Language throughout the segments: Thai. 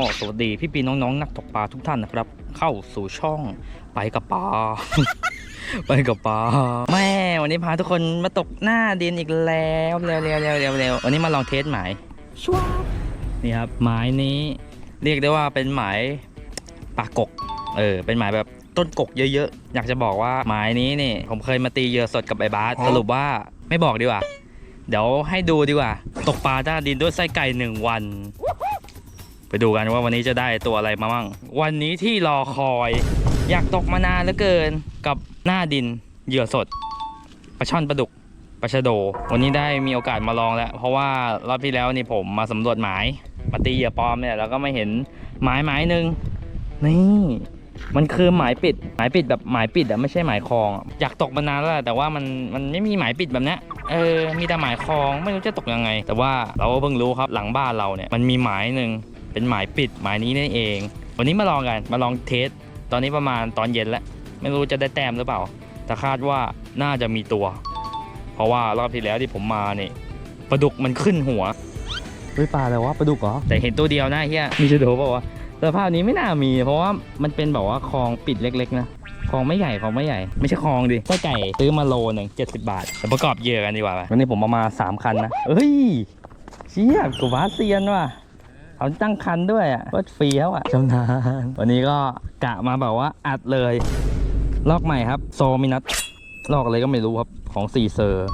ก็สวัสดีพี่ปีน้องๆ นักตกปลาทุกท่านนะครับ เข้าสู่ช่องไปกับปลาไปกับปลาแม่วันนี้พาทุกคนมาตกหน้าดินอีกแล้วเร็วเร็วเร็วเร็วเร็ววันนี้มาลองเทสหมายชวาบนี่ครับหมายนี้เรียกได้ว่าเป็นหมายปากกกเออเป็นหมายแบบต้นกกเยอะๆ อยากจะบอกว่าหมายนี้นี่ ผมเคยมาตีเหยื่อสดกับไอ้บาสสรุปว่าไม่บอกดีกว่า เดี๋ยวให้ดูดีกว่า ตกปลาหน้าดินด้วยไส้ไก่หนึ่งวัน ไปดูกันว่าวันนี้จะได้ตัวอะไรมาบ้าง วันนี้ที่รอคอย อยากตกมานานเหลือเกินกับหน้าดินเหยื่อสดปลาช่อนปลาดุกปลาชะโด วันนี้ได้มีโอกาสมาลองแล้ว เพราะว่ารอบที่แล้วนี่ผมมาสำรวจหมายมาตีเหยื่อปลอมเนี่ยแล้วก็ไม่เห็นหมายหมายหนึ่งนี่มันคือหมายปิด หมายปิดแบบหมายปิดอะไม่ใช่หมายคลอง อยากตกมานานแล้วแต่ว่ามันมันไม่มีหมายปิดแบบนี้เออมีแต่หมายคลองไม่รู้จะตกยังไง แต่ว่าเราก็เพิ่งรู้ครับหลังบ้านเราเนี่ยมันมีหมายหนึ่ง เป็นหมายปิดหมายนี้นั่นเอง วันนี้มาลองกันมาลองเทสตอนนี้ประมาณตอนเย็นแล้ว ไม่รู้จะได้แต้มหรือเปล่า แต่คาดว่าน่าจะมีตัว เพราะว่ารอบที่แล้วที่ผมมาเนี่ยปลาดุกมันขึ้นหัวเฮ้ยปลาอะไรวะปลาดุกเหรอแต่เห็นตัวเดียวนะเฮียมีชะโดเปล่าวะสภาพนี้ไม่น่ามีเพราะว่ามันเป็นแบบว่าคลองปิดเล็ก ๆ นะคลองไม่ใหญ่คลองไม่ใหญ่ ไม่ใช่คลองดิไส้ไก่ซื้อมาโลหนึ่งเจ็ดสิบบาทแต่ประกอบเหยื่อกันดีกว่าวันนี้ผมเอามาสามคันนะเฮ้ยเชี่ยกูบาสเซียนว่ะ เขาตั้งคันด้วยอะก็เฟี้ยวอะชำนาญวันนี้ก็กะมาแบบว่าอัดเลย ลอกใหม่ครับ โซมินัทลอกอะไรก็ไม่รู้ครับของซีเซอร์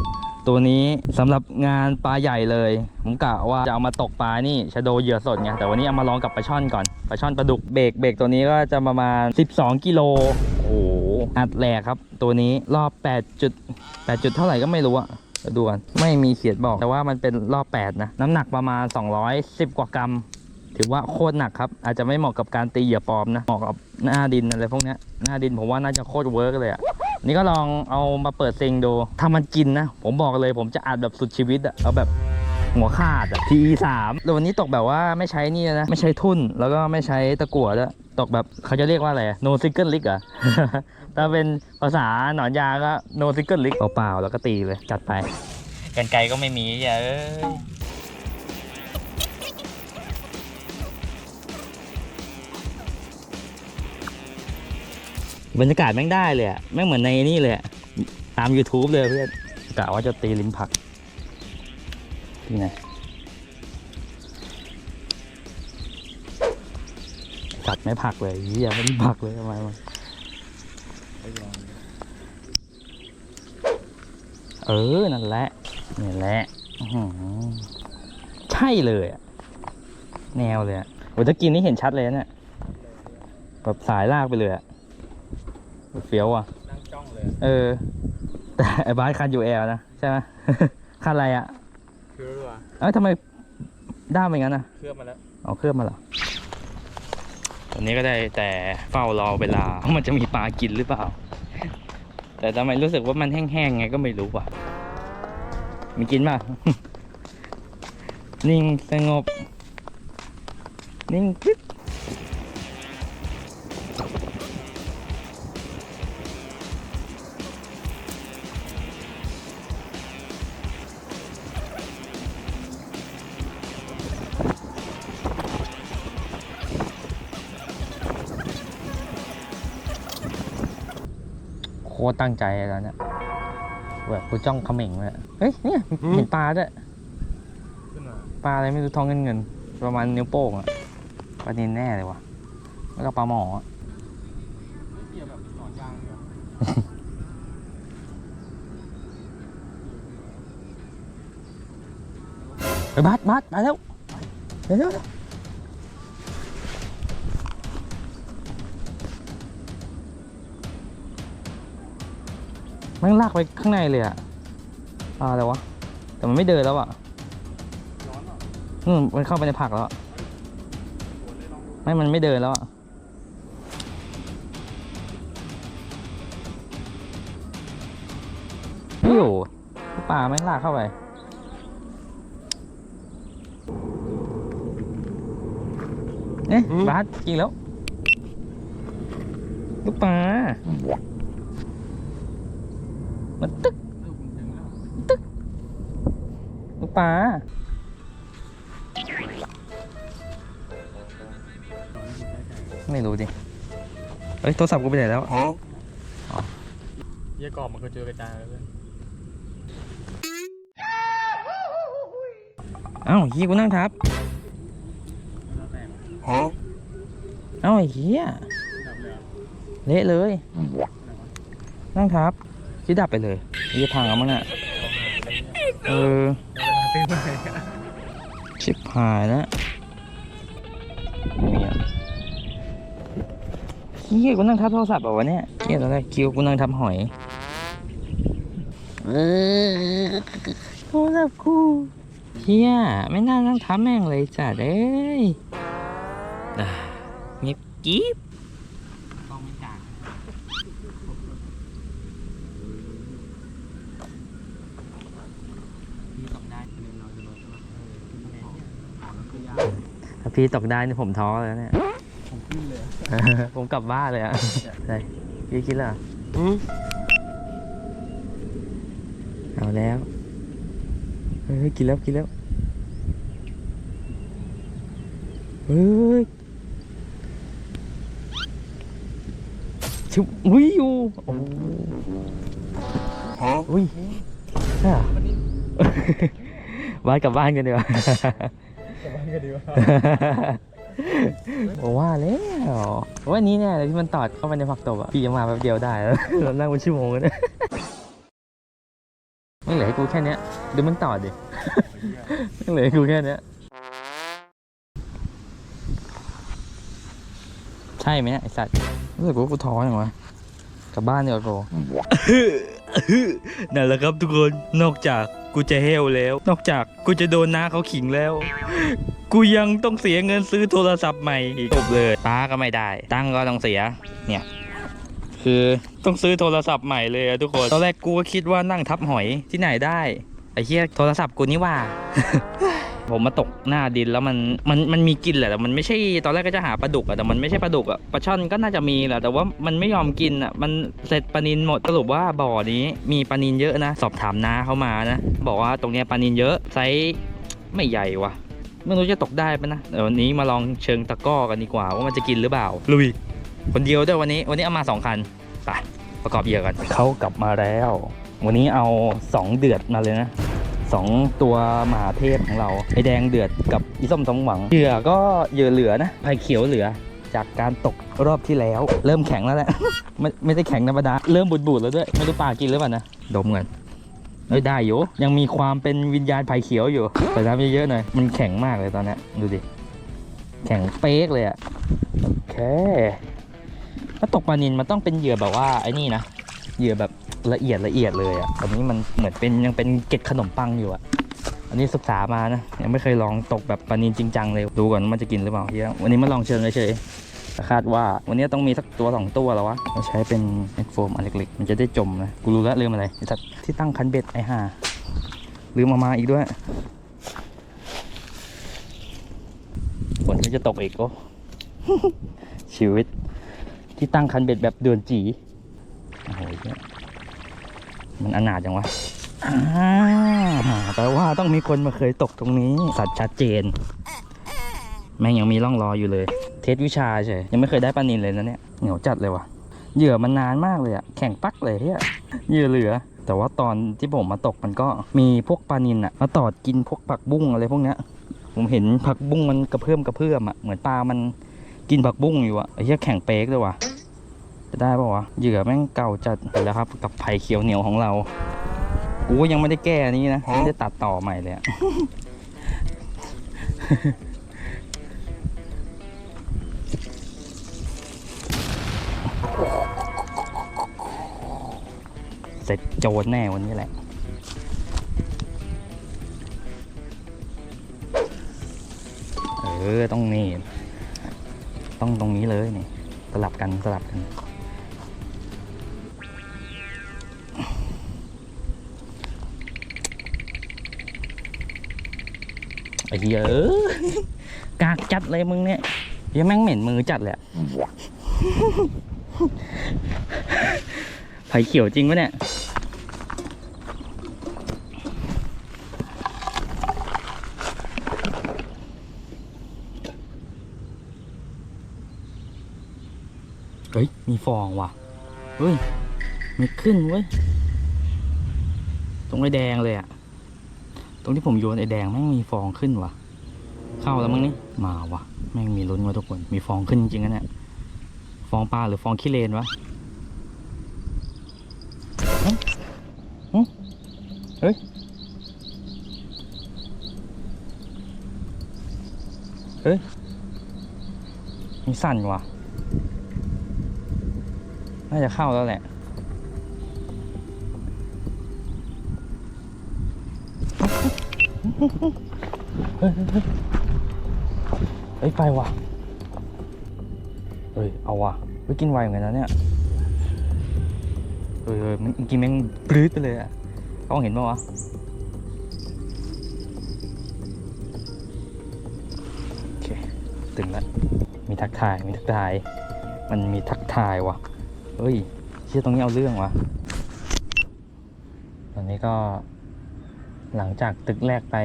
ตัวนี้สำหรับงานปลาใหญ่เลย ผมกะว่าจะเอามาตกปลานี่ชะโดเหยื่อสดไงแต่วันนี้เอามาลองกับปลาช่อนก่อนปลาช่อนปลาดุกเบรกเบรกตัวนี้ก็จะประมาณ 12 กิโลโอ้โหอัดแหลกครับ ตัวนี้รอบ8จุด8จุดเท่าไหร่ก็ไม่รู้อะเดี๋ยวดูกันไม่มีเขียนบอกแต่ว่ามันเป็นรอบ 8 นะ น้ำหนักประมาณ 210 กว่ากรัม ถือว่าโคตรหนักครับ อาจจะไม่เหมาะกับการตีเหยื่อปลอมนะเหมาะกับหน้าดินอะไรพวกนี้หน้าดินผมว่าน่าจะโคตรเวิร์กเลยอะนี่ก็ลองเอามาเปิดเซ็งดูถ้ามันกินนะ ผมบอกเลยผมจะอัดแบบสุดชีวิตอะเอาแบบหัวขาดอะทีสามแต่วันนี้ตกแบบว่าไม่ใช้นี่นะ ไม่ใช้ทุ่น แล้วก็ไม่ใช้ตะกั่วด้วยตกแบบเขาจะเรียกว่าอะไร no single lick อะถ้าเป็นภาษาหนอนยาก็ no single lick เปล่าๆแล้วก็ตีเลยจัดไปกันไกลก็ไม่มีอย่าเอ้ย บรรยากาศแม่งได้เลยอะแม่งเหมือนในนี่เลยตาม YouTube เลยเพื่อนกะว่าจะตีริมผักนี่ไงกัดไม่ผักเลยเหี้ยไม่ได้ผักเลยทำไมมันเออ นั่นแหละนี่แหละใช่เลยอะแนวเลยอะโอ้ยถ้ากินนี่เห็นชัดเลยนะี่ยแบบสายลากไปเลยอะ เฟี้ยวอะ นั่งจ้องเลย เออ แต่ไอ้บ้านคันยูแอลนะใช่ไหม คันอะไรอะคือรู้ว่าเอ้ยทำไมด้ามเป็นงั้นอะ เคลือบมาแล้ว เอาเครื่องมาเหรอตอนนี้ก็ได้แต่เฝ้ารอเวลาว่ามันจะมีปลากินหรือเปล่า แต่ทำไมรู้สึกว่ามันแห้งๆไงก็ไม่รู้ว่ะ มีกินป่ะ นิ่งสงบ นิ่งปิ๊บ ตรตั้งใจแล้วเนี่ยแบบกูจ้องเขม่งเลยอะเฮ้ยเนี่ยเห็นปลาด้วยขึ้นมาปลาอะไรไม่รู้ทองเงินเงินๆประมาณนิ้วโป้งอะปลานินแน่เลยวะแล้วก็ปลาหมออะเกี่ยวแบบหนอนยางเดียวไปบัสบัสมาแล้วเร็ว มันลากไปข้างในเลยอะปลาอะไรวะ แต่มันไม่เดินแล้วอะร้อนเหรออืมมันเข้าไปในผักแล้วอะปวดเลยลองดูไม่ มันไม่เดินแล้วอะไม่อยู่ปลาแม่งลากเข้าไป เอ๊ะบาสกินแล้ว ลูกปลา มันตึกเออผมถึงแล้วลูกปลาไม่รู้ดิเอ้ยโทรศัพท์กูไปไหนแล้วเยี่ยกรอบมันก็เจอกระจายแล้วเพื่อนเอ้าเฮียกูนั่งทับแล้วแต่เอ้าไอ้เฮียดับเลยอะเละเลยไหนวะนั่งทับ คิดดับไปเลยเฮียพังแล้วมั้งน่ะเออชิบหายแล้วเนี่ยเฮียกูนั่งทับโทรศัพท์เปล่าวะเนี่ยเฮียตอนแรกคิวกูนั่งทับหอยโทรศัพท์กูเฮียไม่น่านั่งทับแม่งเลยจ้ะเอ้ยเงียบกิ๊บ ต้องไม่จ่ายพี่ตอบได้เรียนเราจะลดใช่ไหมเออถามมันคือยาก ถ้าพี่ตกได้นี่ผมท้อเลยนะเนี่ย ผมขึ้นเลยอะผมกลับบ้านเลยอะใช่พี่คิดเหรอเอาแล้วเฮ้ยกินแล้วกินแล้วเฮ้ยชุบอุ้ยอยู่โอ้อุ้ยใช่เหรอวันนี้บ้านกลับบ้านกันดีกว่า กลับบ้านกันดีกว่าผมว่าแล้วว่านี้เนี่ยที่มันตอดเข้าไปในผักตบอะพี่จะมาแป๊บเดียวได้แล้วเรานั่งเป็นชั่วโมงกันเนี่ยไม่เหลือให้กูแค่เนี้ยดูมันตอดดิไม่เหลือให้กูแค่เนี้ยใช่ไหมเนี่ยไอสัตว์รู้สึกว่ากูท้ออย่างวะกลับบ้านดีกว่ากูนั่นแหละครับทุกคนนอกจาก กูจะเฮลแล้ว นอกจากกูจะโดนน้าเขาขิงแล้ว กูยังต้องเสียเงินซื้อโทรศัพท์ใหม่อีกจบเลยป้าก็ไม่ได้ ตั้งก็ต้องเสีย เนี่ย คือต้องซื้อโทรศัพท์ใหม่เลยอะทุกคน ตอนแรกกูก็คิดว่านั่งทับหอยที่ไหนได้ไอ้เหี้ยโทรศัพท์กูนี่ว่า ผมมาตกหน้าดินแล้วมันมันมันมีกินแหละแต่มันไม่ใช่ตอนแรกก็จะหาปลาดุกอะแต่มันไม่ใช่ปลาดุกอะปลาช่อนก็น่าจะมีแหละแต่ว่ามันไม่ยอมกินอะมันเสร็จปลานินหมดสรุปว่าบ่อนี้มีปลานินเยอะนะ สอบถามน้าเขามานะ บอกว่าตรงเนี้ยปลานินเยอะไซส์ไม่ใหญ่วะไม่รู้จะตกได้ปะนะเดี๋ยววันนี้มาลองเชิงตะก้อกันดีกว่าว่ามันจะกินหรือเปล่าลุยคนเดียวด้วยวันนี้ วันนี้เอามาสองคันไปประกอบเหยื่อกันเขากลับมาแล้ว วันนี้เอาสองเดือดมาเลยนะ สองตัวมหาเทพของเราไอแดงเดือดกับอีส้มสมหวังเหยื่อก็เหยื่อเหลือนะไผ่เขียวเหลือ จากการตกรอบที่แล้ว เริ่มแข็งแล้วแหละ ไม่ไม่ได้แข็งธรรมดาเริ่มบูดๆแล้วด้วยไม่รู้ปลากินหรือเปล่านะดมกันเอ้ยได้อยู่ยังมีความเป็นวิญญาณไผ่เขียวอยู่ใส่น้ำเยอะๆหน่อยมันแข็งมากเลยตอนนี้ดูดิแข็งเป๊กเลยอะโอเคถ้าตกปลานินมันต้องเป็นเหยื่อแบบว่าไอ้นี่นะเหยื่อแบบ ละเอียดละเอียดเลยอะอันนี้มันเหมือนเป็นยังเป็นเกล็ดขนมปังอยู่อะอันนี้ศึกษามานะ ยังไม่เคยลองตกแบบปานินจริงจังเลย ดูก่อนมันจะกินหรือเปล่าเฮียวันนี้มาลองเชิงเฉยคาดว่าวันนี้ต้องมีสักตัวสองตัวแล้ววะเราใช้เป็นเอ็กโฟมอันเล็กๆ มันจะได้จมนะ กูรู้แล้วลืมอะไรที่ตั้งคันเบ็ดไอ้ห่าลืมมามาอีกด้วยฝนก็จะตกอีกโอ้ชีวิต ที่ตั้งคันเบ็ดแบบเดือนจีโอ้โหเหี้ย มันอนาถจังวะแปลว่าต้องมีคนมาเคยตกตรงนี้ สัตว์ชัดเจน แม่งยังมีร่องรอยอยู่เลย เทสวิชาเฉยยังไม่เคยได้ปลานินเลยนะเนี่ยเหนียวจัดเลยว่ะเหยื่อมันนานมากเลยอะแข็งปักเลยเฮียเหยื่อเหลือ แต่ว่าตอนที่ผมมาตกมันก็มีพวกปลานินอะมาตอดกินพวกผักบุ้งอะไรพวกเนี้ยผมเห็นผักบุ้งมันกระเพื่อมกระเพื่อมอะเหมือนปลามันกินผักบุ้งอยู่อะไอ้เหี้ยแข็งเป๊กเลยว่ะ จะได้ป่าวะเหยื่อแม่งเก่าจัดไปแล้วครับ กับไผ่เขียวเหนียวของเรา กูก็ยังไม่ได้แก้อันนี้นะไม่ได้ตัดต่อใหม่เลยอะเสร็จโจรแน่วันนี้แหละเออต้องนี่ ต้องตรงนี้เลยนี่ สลับกันสลับกัน อ้เหี้ยเออกากจัดเลยมึงเนี่ยยังแม่งเหม็นมือจัดเลยอะไผ่เขียวจริงปะเนี่ยเฮ้ย มีฟองว่ะ เฮ้ย ไม่ขึ้นเว้ย ตรงไอ้แดงเลยอะ ตรงที่ผมโยนไอ้แดงแม่งมีฟองขึ้นวะเข้าแล้วมั้งนี่มาวะแม่งมีลุ้นวะทุกคน มีฟองขึ้นจริงๆนะเนี่ยฟองปลาหรือฟองขี้เลนวะเฮ้ยเฮ้ยมีสั่นวะน่าจะเข้าแล้วแหละ เฮ้ยไปว่ะเฮ้ยเอาว่ะเฮ้ยกินไวเหมือนกันนะเนี่ยเฮ้ยเฮ้ยมันกินแม่งปลื้ดไปเลยอะเขาเห็นปะวะโอเคตึงแล้วมีทักทายมีทักทาย มันมีทักทายว่ะเฮ้ยเชื่อตรงนี้เอาเรื่องวะตอนนี้ก็ หลังจากตึกแรกไป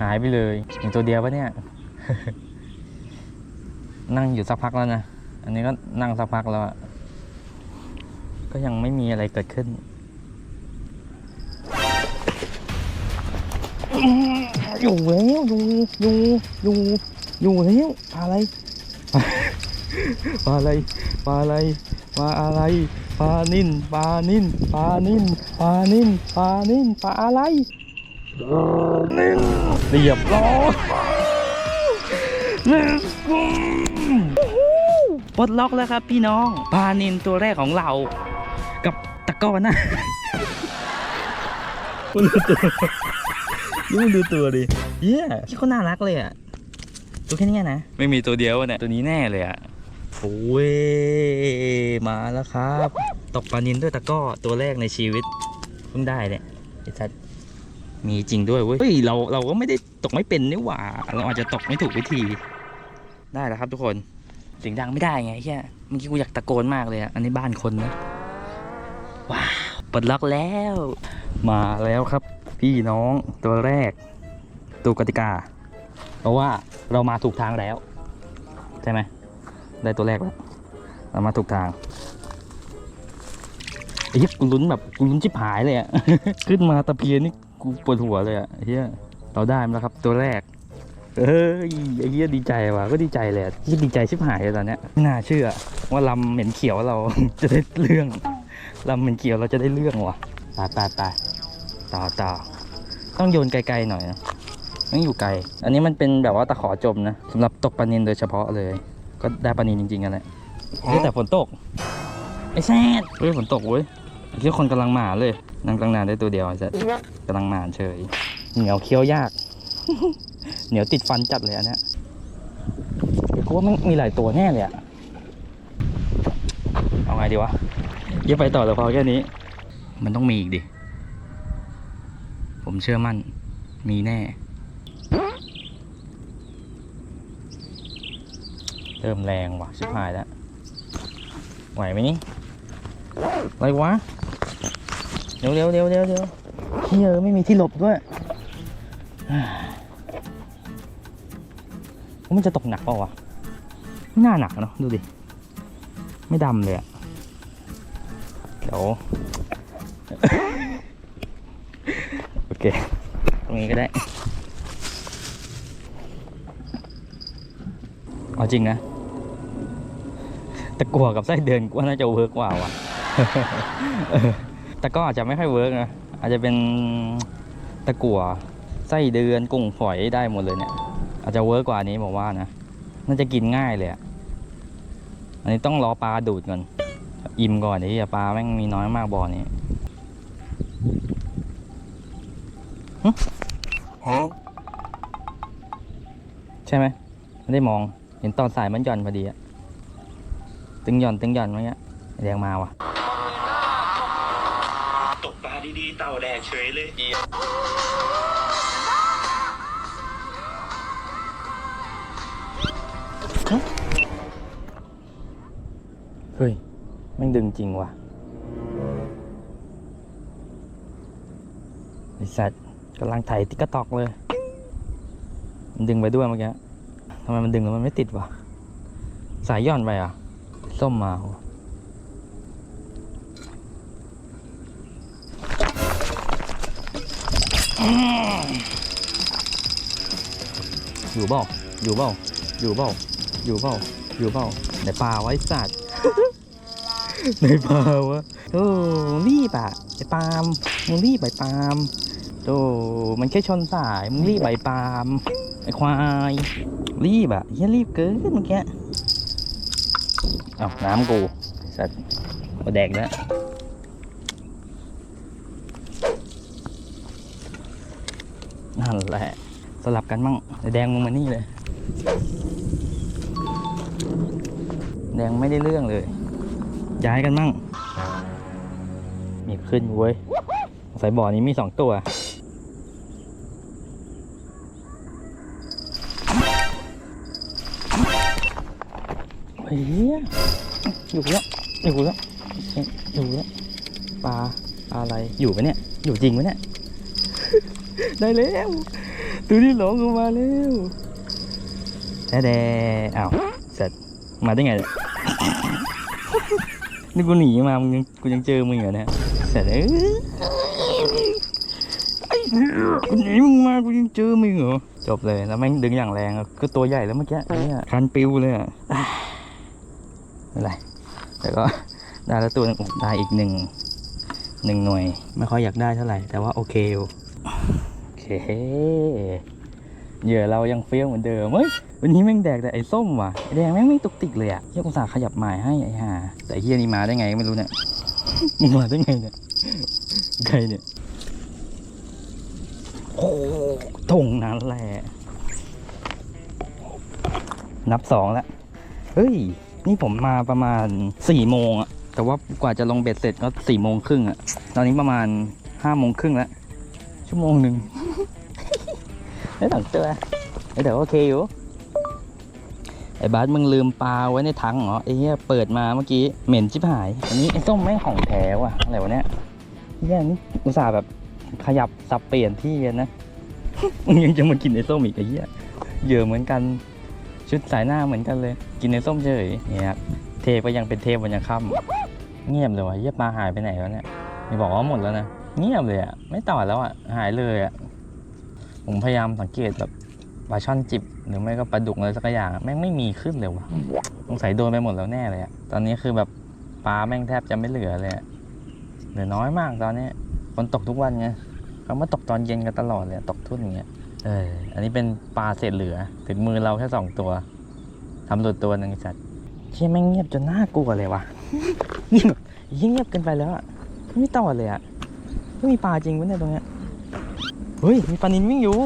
หายไปเลยมีตัวเดียวปะเนี่ย นั่งอยู่สักพักแล้วนะ อันนี้ก็นั่งสักพักแล้วก็ยังไม่มีอะไรเกิดขึ้นอยู่แล้วอยู่อยู่อยู่อยู่แล้วปลาอะไรปลาอะไรปลาอะไรปลาอะไรปลานิ่นปลานิ่นปลานิ่น ปลานิ่นปลานิ่นปลาอะไรนิ่นเรียบร้อย Let's go ปลดล็อกแล้วครับพี่น้องปลานินตัวแรกของเรา กับตะกร้อนะมันดูตัวนี่มันดูตัวดิเยี่ยที่เขาน่ารักเลยอะตัวแค่เนี้ยนะ ไม่มีตัวเดียวอะเนี่ยตัวนี้แน่เลยอะโอ้ยมาแล้วครับ ตกปลานินด้วยตะกร้อตัวแรกในชีวิต เพิ่งได้เนี่ยไอ้ทัดมีจริงด้วยเว้ยเฮ้ยเราเราก็ไม่ได้ตกไม่เป็นนี่หว่า เราอาจจะตกไม่ถูกวิธี ได้แล้วครับทุกคนเสียงดังไม่ได้ไงเฮียเมื่อกี้กูอยากตะโกนมากเลยอะอันนี้บ้านคนนะว้าวปลดล็อกแล้ว มาแล้วครับ พี่น้องตัวแรกตูกติกา เพราะว่าเรามาถูกทางแล้ว ใช่ไหมได้ตัวแรกแล้วเรามาถูกทาง ไอ้เหี้ยกูลุ้นแบบกูลุ้นชิบหายเลยอะ ขึ้นมาตะเพียนนี่กูปวดหัวเลยอะเฮียเราได้มาแล้วครับตัวแรก เอ้ยไอ้เหี้ยดีใจว่ะก็ดีใจเลยอะที่ดีใจชิบหายเลยตอนเนี้ยไม่น่าเชื่อ ว่าลำเหม็นเขียวเรา จะได้เรื่องลำเหม็นเขียวเราจะได้เรื่องว่ะตายตายตายต่อต่อต้องโยนไกลๆหน่อยนะต้องอยู่ไกล อันนี้มันเป็นแบบว่าตะขอจมนะสำหรับตกปลานินโดยเฉพาะเลย ก็ได้ปลานินจริงๆกันแหละเฮ้ยแต่ฝนตกไอ้แซดเฮ้ยฝนตกเว้ย เหี้ยคนกำลังมาเลยนั่งตั้งนานได้ตัวเดียวไอ้แซดกำลังมาเฉย เหนียวเคี้ยวยาก เหนียวติดฟันจัดเลยอันเนี้ยกูว่ามันมีหลายตัวแน่เลยอะเอาไงดีวะเยอะไปต่อแต่พอแค่นี้ มันต้องมีอีกดิ ผมเชื่อมั่น มีแน่ เริ่มแรงว่ะ ชิบหายแล้ว ไหวไหมนี่ อะไรวะ เร็วเร็วเร็วเร็วเร็วเฮียไม่มีที่หลบด้วยมันจะตกหนักเปล่าวะไม่น่าหนักเนาะดูดิ ไม่ดำเลยอะเดี๋ยวโอเค ตรงนี้ก็ได้ เอาจริงนะตะกัวกับไส้เดือนกว่าน่าจะเวิร์กกว่าว่ะ แต่ก็อาจจะไม่ค่อยเวิร์กนะ อาจจะเป็นตะกัวไส้เดือนกุ้งฝอยได้หมดเลยเนี่ย อาจจะเวิร์กกว่านี้ผมว่านะ น่าจะกินง่ายเลยอะอันนี้ต้องรอปลาดูดก่อน อิ่มก่อนที่ปลาแม่งมีน้อยมากบ่อนี้หึใช่ไหมไม่ได้มองเห็นตอนสายมันหย่อนพอดีอะตึงหย่อนตึงหย่อนมาเงี้ยแรงมาว่ะตกปลา ดีๆ เต่าแดกเฉยเลยเฮ้ยแม่งดึงจริงว่ะไอสัตว์กำลังไถติ๊กกระตอกเลย มันดึงไปด้วยเมื่อกี้ทำไมมันดึงแล้วมันไม่ติดวะ สายย่อนไปอะโอเคส้มมาวะ อยู่เปล่าอยู่เปล่าอยู่เปล่าอยู่เปล่าอยู่เปล่าในป่าไว้สัตว์ ในป่าวะโอ้มึงรีบอะไอ้ปาล์มมึงรีบไปปาล์มโอ้มันแค่ชนสายมึงรีบไปปาล์มไอ้ควาย รีบอะเฮียรีบเกินเมื่อกี้เอาน้ำกูสัตว์มาแดกแล้วนั่น แหละสลับกันมั่งแดงมึงมานี่เลย แดงไม่ได้เรื่องเลย ย้ายกันมั่ง มีขึ้นเว้ยสายบ่อนี้มีสองตัวเฮ้ยอยู่แล้วอยู่แล้วอยู่แล้วปลาปลาอะไรอยู่ปะเนี่ย อยู่จริงปะเนี่ย ได้แล้ว ตัวที่หลงออกมาแล้วแด่แด่อ้าวเสร็จมาได้ไงเนี่ยนี่กูหนีมามึงยังกูยังเจอมึงอยู่เนี่ยเสร็จแล้วไอ้เหี้ยกูหนีมึงมากูยังเจอมึงเหรอจบเลยแล้วแม่งดึงอย่างแรงก็ตัวใหญ่แล้วเมื่อกี้เนี่ยคันปิวเลยอะไม่ไรแต่ก็ได้แล้วตัวหนึงได้อีกหนึ่งหนึ่งหน่วย ไม่ค่อยอยากได้เท่าไหร่ แต่ว่าโอเคอยู่ เคเหยื่อเรายังเฟี้ยวเหมือนเดิมเฮ้ยวันนี้แม่งแดกแต่ไอ้ส้มว่ะไอ้แดงแม่งไม่ตุกติกเลยอะเฮียกูสาขยับหมายให้ไอ้ห่าแต่เฮียนี่มาได้ไงไม่รู้เนี่ยมึงมาได้ไงเนี่ยใครเนี่ยโอ้ทงนั้นแหละนับสองแล้วเฮ้ย นี่ผมมาประมาณสี่โมงอะแต่ว่ากว่าจะลงเบ็ดเสร็จก็สี่โมงครึ่งอะตอนนี้ประมาณห้าโมงครึ่งแล้วชั่วโมงหนึ่ง ได้สองตัวเดี๋ยวโอเคอยู่ ไอ้บาสมึงลืมปลาไว้ในถังเหรอไอ้เหี้ยเปิดมาเมื่อกี้เหม็นชิบหาย อันนี้ไอ้ส้มแม่งของแท้ว่ะอะไรวะเนี่ยเหี้ยนี่อุตส่าห์แบบขยับสับเปลี่ยนที่กันนะมึงยังจะมากินไอ้ส้มอีกไอ้เหี้ยเหยื่อเหมือนกันชุดสายหน้าเหมือนกันเลย กินไอ้ส้มเฉยเนี่ยเทปก็ยังเป็นเทปวันยังค่ำเงียบเลยวะเหี้ยปลาหายไปไหนแล้วเนี่ยไม่บอกว่าหมดแล้วนะเงียบเลยอะไม่ต่อแล้วอะหายเลยอะ ผมพยายามสังเกตแบบปลาช่อนจิบ หรือไม่ก็ปลาดุกอะไรสักอย่างอะแม่งไม่มีขึ้นเลยวะสงสัยโดนไปหมดแล้วแน่เลยอะตอนนี้คือแบบปลาแม่งแทบจะไม่เหลือเลยอะเหลือน้อยมากตอนนี้ฝนตกทุกวันไงเขามาตกตอนเย็นกันตลอดเลยอะตกทุ่นอย่างเงี้ยเอออันนี้เป็นปลาเศษเหลือ ถึงมือเราแค่สองตัวทำหลุดตัวหนึ่งไอ้สัตว์เชี่ยแม่งเงียบจนน่ากลัวเลยวะเงียบยิ่งเงียบเกินไปแล้วอะไม่ต่อเลยอะไม่มีปลาจริงวะเนี่ยตรงเนี้ย เฮ้ย มีปลานินวิ่งอยู่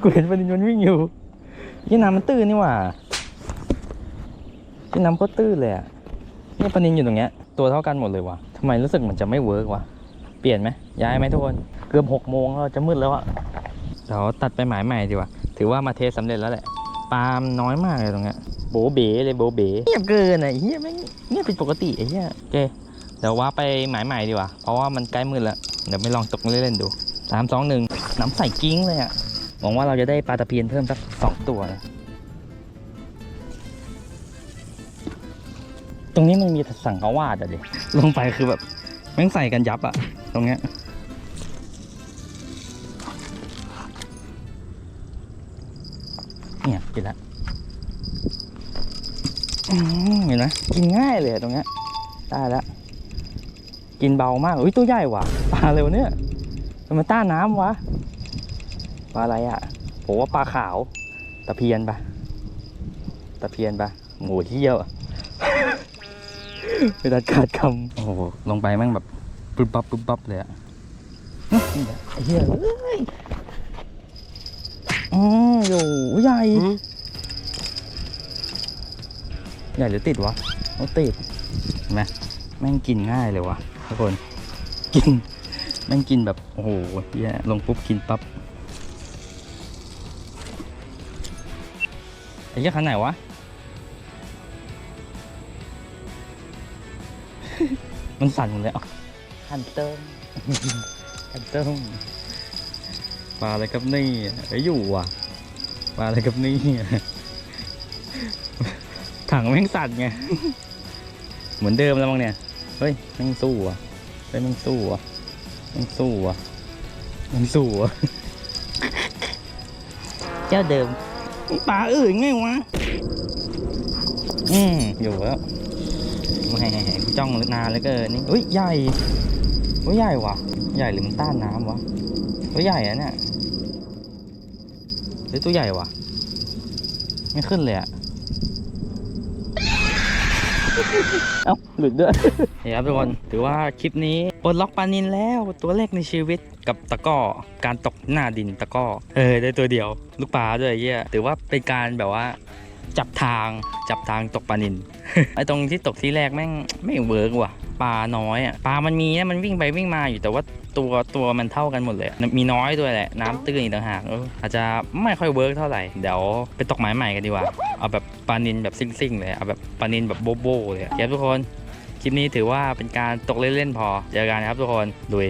กูเห็นปลานินมันวิ่งอยู่ยี่น้ำมันตื้นนี่หว่ายี่น้ำก็ตื้นเลยอะนี่ปลานินอยู่ตรงเนี้ย ตัวเท่ากันหมดเลยว่ะทำไมรู้สึกเหมันจะไม่เวิร์กวะ เปลี่ยนไหมย้ายไหมทุกคน เกือบหกโมงแล้วจะมืดแล้วอะ เดี๋ยวตัดไปหมายใหม่ดีกว่า ถือว่ามาเทสสำเร็จแล้วแหละ ปลาล์มน้อยมากเลยตรงเนี้ย โบเบ๋เลยโบเบ๋เงียบเกินอะเฮียไม่เงียบผิดปกติไอ้เฮียโอเค เดี๋ยวว่าไปหมายใหม่ดีกว่า เพราะว่ามันใกล้มืดแล้ว เดี๋ยวไปลองตกเล่นๆดูสามสองหนึ่งน้ำใสกิ้งเลยอะหวังว่าเราจะได้ปลาตะเพียนเพิ่มสักสองตัวนะตรงนี้มันมีสังกวาดอะดิลงไปคือแบบแม่งใส่กันยับอะตรงเนี้ยเนี่ยกินละเห็นไหมกินง่ายเลยตรงเนี้ยได้แล้ว กินเบามากอุ้ยตัวใหญ่ว่ะปลาเร็วะเนี่ยมันมาต้านน้ำวะปลาอะไรอะผมว่าปลาขาวตะเพียนปะตะเพียนปะโหเที่ยวอะไม่ตัดขาดคำโอ้โหลงไปแม่งแบบปึ๊บปั๊บปึ๊บปั๊บเลยอะนี่แหละไอ้เหี้ยเอ้ยอ๋อโย่ใหญ่ใหญ่หรือติดวะโอ้ติดเห็นไหมแม่งกินง่ายเลยวะ ทุกคน กินแม่งกินแบบ โอ้โหเหี้ยลงปุ๊บกินปั๊บไอ้เหี้ยคันไหนวะ มันสั่นหมดเลยอะคันเติมคันเติมปลาอะไรครับนี่ไอ้ยอยู่ว่ะปลาอะไรครับนี่ถังแม่งสั่นไง เหมือนเดิมแล้วมั้งเนี่ย เฮ้ยแม่งสู้อะเฮ้ยแม่งสู้อะแม่งสู้อะแม่งสู้อะเจ้าเดิมปลาอื่นไงวะอืมอยู่แล้วแหมกูจ้องนานเหลือเกินนี่อุ้ยใหญ่อุ้ยใหญ่ว่ะใหญ่หรือมันต้านน้ำวะอุ้ยใหญ่อะเนี่ยเฮ้ยตัวใหญ่ว่ะไม่ขึ้นเลยอะ เอ้าหลุดด้วยเฮียครับทุกคนถือว่าคลิปนี้ปลดล็อกปลานินแล้วตัวแรกในชีวิตกับตะก้อการตกหน้าดินตะก้อเออได้ตัวเดียว ลูกปลาด้วยเยี่ยถือว่าเป็นการแบบว่า จับทางจับทางตกปลานินไอตรงที่ตกที่แรกแม่งไม่เวิร์กว่ะ ปลาน้อยอะปลามันมีนะมันวิ่งไปวิ่งมาอยู่แต่ว่าตัวตัวมันเท่ากันหมดเลย มีน้อยด้วยแหละน้ำตื้นอีกต่างหากออาจจะไม่ค่อยเวิร์กเท่าไหร่เดี๋ยวไปตกหมายใหม่กันดีกว่าเอาแบบปลานินแบบซิ่งๆเลยเอาแบบปลานินแบบโบโบเลยครับทุกคนคลิปนี้ถือว่าเป็นการตกเล่นๆพอเจอกันครับทุกคนดุย